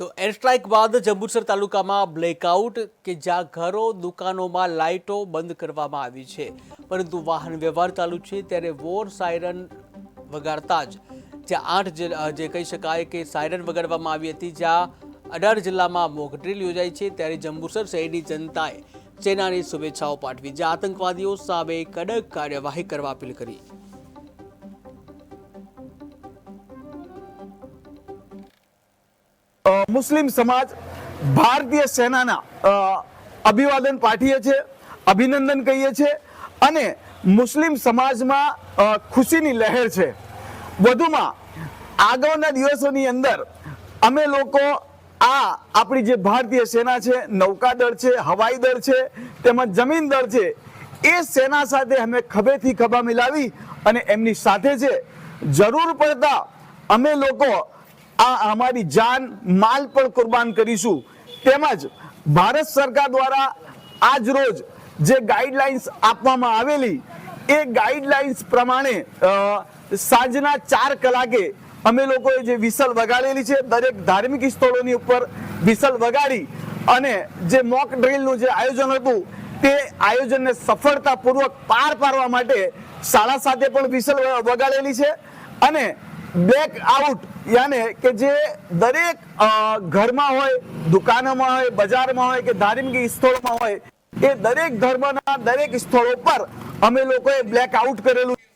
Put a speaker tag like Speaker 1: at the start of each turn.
Speaker 1: તો air strike બાદ જંબુસર તાલુકામાં બ્લેકઆઉટ કે જ્યાં ઘરો, દુકાનોમાં લાઇટો બંધ કરવામાં આવી છે. પરંતુ વાહન વ્યવહાર ચાલુ છે ત્યારે વોર સાયરન વગાડતા જ. જ્યાં આઠ જે કહી શકાય કે સાયરન વગાડવામાં આવી હતી, જ્યાં અઢાર જિલ્લામાં મોકડ્રીલ યોજાઈ છે ત્યારે જંબુસર શહેરની જનતાએ સેનાની શુભેચ્છાઓ પાઠવી. જ્યાં આતંકવાદીઓ સામે કડક કાર્યવાહી કરવા અપીલ કરી.
Speaker 2: મુસ્લિમ સમાજ ભારતીય સેનાના અભિવાદન પાઠીએ છીએ અભિનંદન કહીએ છીએ અને મુસ્લિમ સમાજમાં ખુશીની લહેર છે. વધુમાં, આગળના દિવસોની અંદર અમે લોકો આ આપણી જે ભારતીય સેના છે, નૌકાદળ છે, હવાઈ દળ છે, તેમજ જમીન દળ છે, એ સેના સાથે અમે ખભેથી ખભા મિલાવી અને એમની સાથે છે જરૂર પડતા અમે લોકો આ અમારી જાન માલ પણ કુરબાન કરીશું. તેમજ ભારત સરકાર દ્વારા આજ રોજ જે ગાઈડલાઇન્સ આપવામાં આવેલી, એ ગાઈડલાઇન્સ પ્રમાણે સાંજના ચાર કલાકે અમે લોકોએ જે વિસલ વગાડેલી છે, દરેક ધાર્મિક સ્થળોની ઉપર વિસલ વગાડી અને જે મોક ડ્રિલનું જે આયોજન હતું, તે આયોજનને સફળતાપૂર્વક પાર પાડવા માટે શાળા સાથે પણ વિસલ વગાડેલી છે અને બ્લેક આઉટ. યાને કે જે દરેક ઘરમાં હોય, દુકાનોમાં હોય, બજારમાં હોય કે ધાર્મિક સ્થળોમાં હોય, એ દરેક ધર્મના દરેક સ્થળો પર અમે લોકોએ બ્લેક આઉટ કરેલું